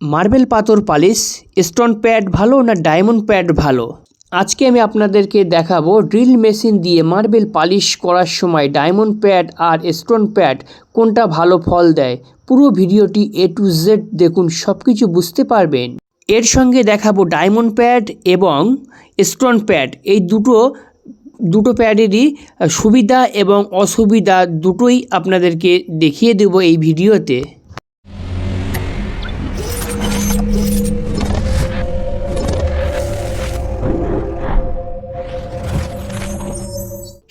Marble পাথর polish, stone pad ভালো না ডায়মন্ড প্যাড ভালো? আজকে আমি আপনাদেরকে দেখাবো ড্রিল মেশিন দিয়ে মার্বেল পালিশ করার সময় ডায়মন্ড প্যাড আর স্টোন প্যাড কোনটা ভালো ফল দেয়। পুরো ভিডিওটি এ টু জেড দেখুন সব কিছু বুঝতে পারবেন। এর সঙ্গে দেখাবো ডায়মন্ড প্যাড এবং স্টোন প্যাড। এই দুটো দুটো প্যাডেরই সুবিধা এবং অসুবিধা দুটোই আপনাদেরকে দেখিয়ে দেবো এই ভিডিওতে।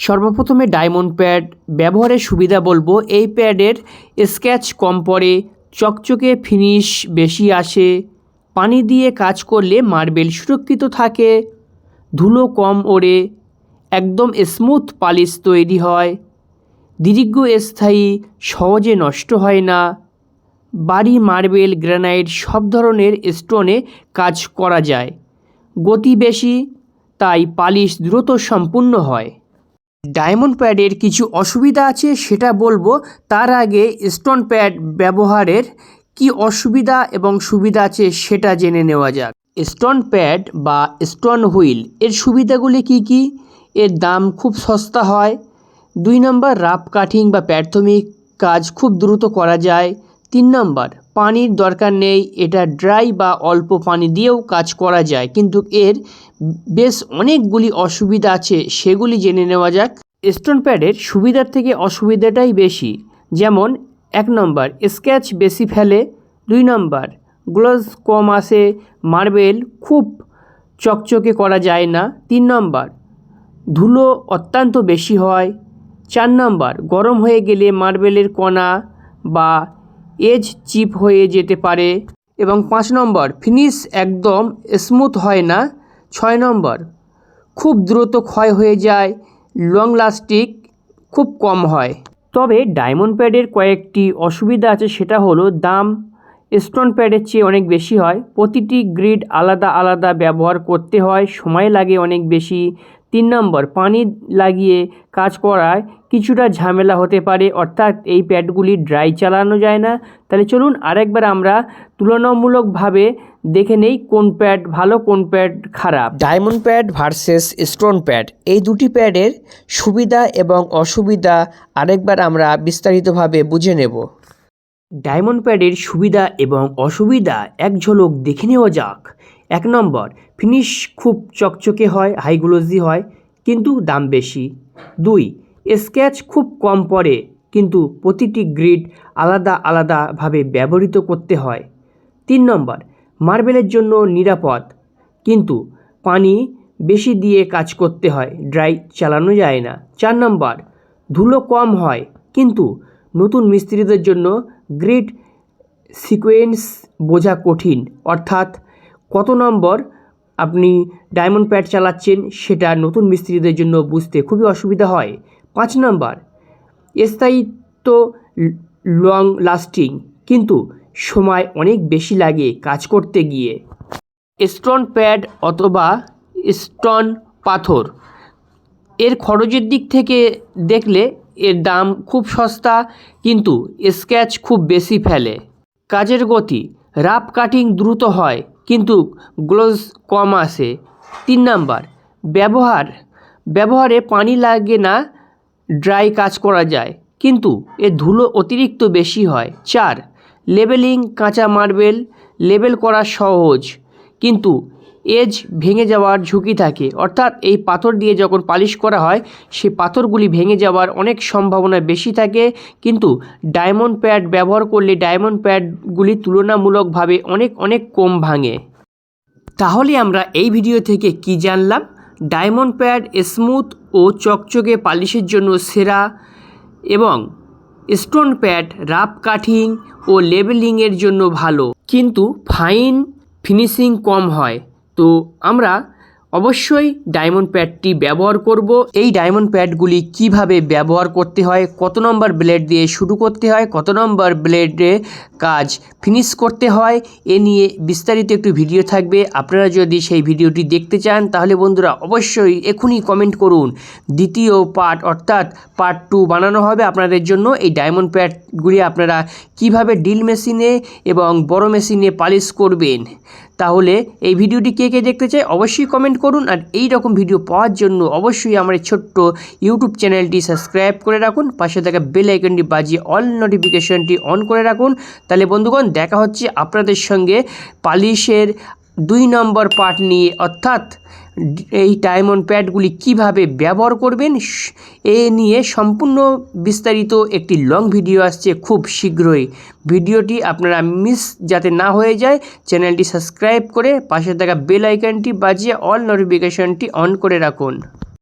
সর্বপ্রথমে ডায়মন্ড প্যাড ব্যবহারের সুবিধা বলব। এই প্যাডের স্ক্যাচ কম পড়ে, চকচকে ফিনিশ বেশি আসে, পানি দিয়ে কাজ করলে মার্বেল সুরক্ষিত থাকে, ধুলো কম ওড়ে, একদম স্মুথ পালিশ তৈরি হয়, দীর্ঘ স্থায়ী, সহজে নষ্ট হয় না, বাড়ি মার্বেল, গ্রানাইট সব ধরনের স্টোনে কাজ করা যায়। গতি বেশি, তাই পালিশ দ্রুত সম্পূর্ণ হয়। ডায়মন্ড প্যাডের কিছু অসুবিধা আছে, সেটা বলব। তার আগে স্টোন প্যাড ব্যবহারের কি অসুবিধা এবং সুবিধা আছে, সেটা জেনে নেওয়া যাক। স্টোন প্যাড বা স্টোন হুইল, এর সুবিধাগুলি কি কি? এর দাম খুব সস্তা হয়। দুই নম্বর, রাফ কাটিং বা প্রাথমিক কাজ খুব দ্রুত করা যায়। তিন নম্বর পানির দরকার নেই, এটা ড্রাই বা অল্প পানি দিয়েও কাজ করা যায়। কিন্তু এর বেশ অনেকগুলি অসুবিধা আছে, সেগুলি জেনে নেওয়া যাক। স্টোন প্যাডের সুবিধার থেকে অসুবিধাটাই বেশি, যেমন এক নম্বর স্কেচ বেশি ফেলে। দুই নম্বর গ্লোজ কম আসে, মার্বেল খুব চকচকে করা যায় না। তিন নম্বর, ধুলো অত্যন্ত বেশি হয়। চার নম্বর, গরম হয়ে গেলে মার্বেলের কণা বা এজ চিপ হয়ে যেতে পারে। এবং পাঁচ নম্বর, ফিনিশ একদম স্মুথ হয় না। ছয় নম্বর, খুব দ্রুত ক্ষয় হয়ে যায় লং লাস্টিক খুব কম হয়। তবে ডায়মন্ড প্যাডের কয়েকটি অসুবিধা আছে, সেটা হলো দাম। স্টোন প্যাডের চেয়ে অনেক বেশি হয়। প্রতিটি গ্রিড আলাদা আলাদা ব্যবহার করতে হয়, সময় লাগে অনেক বেশি। তিন নম্বর পানি লাগিয়ে কাজ করায় কিছুটা ঝামেলা হতে পারে অর্থাৎ এই প্যাডগুলি ড্রাই চালানো যায় না। তাহলে চলুন আরেকবার আমরা তুলনামূলকভাবে দেখে নেই কোন প্যাড ভালো কোন প্যাড খারাপ। Diamond pad versus stone pad এই দুটি প্যাডের সুবিধা এবং অসুবিধা আরেকবার আমরা বিস্তারিতভাবে বুঝে নেব। ডায়মন্ড প্যাডের সুবিধা এবং অসুবিধা এক ঝলক দেখে নেওয়া যাক। এক নম্বর, ফিনিশ খুব চকচকে হয় হাইগ্লোজি হয়, কিন্তু দাম বেশি। দুই, স্কেচ খুব কম পড়ে, কিন্তু প্রতিটি গ্রিড আলাদা আলাদাভাবে ব্যবহৃত করতে হয়। তিন নম্বর, মার্বেলের জন্য নিরাপদ, কিন্তু পানি বেশি দিয়ে কাজ করতে হয়, ড্রাই চালানো যায় না। চার নম্বর, ধুলো কম হয়, কিন্তু নতুন মিস্ত্রিদের জন্য গ্রিড সিকোয়েন্স বোঝা কঠিন, অর্থাৎ কত নম্বর আপনি ডায়মন্ড প্যাড চালাচ্ছেন সেটা নতুন মিস্ত্রিদের জন্য বুঝতে খুবই অসুবিধা হয়। পাঁচ নম্বর, স্থায়িত্ব লং লাস্টিং কিন্তু সময় অনেক বেশি লাগে কাজ করতে গিয়ে। স্টোন প্যাড অথবা স্টোন পাথর, এর খরচের দিক থেকে দেখলে এর দাম খুব সস্তা, কিন্তু স্ক্যাচ খুব বেশি ফেলে। কাজের গতি, রাফ কাটিং দ্রুত হয় কিন্তু গ্লোজ কম আসে তিন নাম্বার, ব্যবহার। ব্যবহারে পানি লাগে না, ড্রাই কাজ করা যায়, কিন্তু এ ধুলো অতিরিক্ত বেশি হয়। চার, লেবেলিং কাঁচা মার্বেল, লেবেল করা সহজ, কিন্তু এজ ভেঙে যাওয়ার ঝুঁকি থাকে। অর্থাৎ এই পাথর দিয়ে যখন পালিশ করা হয়, সে পাথরগুলি ভেঙে যাওয়ার অনেক সম্ভাবনা বেশি থাকে। কিন্তু ডায়মন্ড প্যাড ব্যবহার করলে ডায়মন্ড প্যাডগুলি তুলনামূলকভাবে অনেক অনেক কম ভাঙে। তাহলে আমরা এই ভিডিও থেকে কি জানলাম? ডায়মন্ড প্যাড স্মুথ ও চকচকে পালিশের জন্য সেরা এবং স্টোন প্যাড, রাফ কাটিং ও লেবেলিংয়ের জন্য ভালো। কিন্তু ফাইন ফিনিশিং কম হয়। তো আমরা অবশ্যই ডায়মন্ড প্যাডটি ব্যবহার করব। এই ডায়মন্ড প্যাডগুলি কীভাবে ব্যবহার করতে হয়, কত নম্বর ব্লেড দিয়ে শুরু করতে হয়, কত নম্বর ব্লেডে কাজ ফিনিশ করতে হয়, এ নিয়ে বিস্তারিত একটু ভিডিও থাকবে। আপনারা যদি সেই ভিডিওটি দেখতে চান, তাহলে বন্ধুরা অবশ্যই এখনই কমেন্ট করুন। দ্বিতীয় পার্ট অর্থাৎ পার্ট টু বানানো হবে আপনাদের জন্য। এই ডায়মন্ড প্যাডগুলি আপনারা কীভাবে ড্রিল মেশিনে এবং বড় মেশিনে পালিশ করবেন? তাহলে এই ভিডিওটি কে কে দেখতে চায় অবশ্যই কমেন্ট করুন আর এই রকম ভিডিও পাওয়ার জন্য অবশ্যই আমার ছোট্ট ইউটিউব চ্যানেলটি সাবস্ক্রাইব করে রাখুন, পাশে থাকা বেল আইকনটি বাজিয়ে অল নোটিফিকেশনটি অন করে রাখুন। তাহলে বন্ধুগণ, দেখা হচ্ছে আপনাদের সঙ্গে পালিশের দুই নম্বর পার্ট নিয়ে, অর্থাৎ এই ডায়মন্ড প্যাডগুলি কীভাবে ব্যবহার করবেন, এ নিয়ে সম্পূর্ণ বিস্তারিত একটি লং ভিডিও আসছে খুব শীঘ্রই। ভিডিওটি আপনারা মিস যাতে না হয়ে যায়, চ্যানেলটি সাবস্ক্রাইব করে পাশে থাকা বেল আইকনটি বাজিয়ে অল নোটিফিকেশনটি অন করে রাখুন।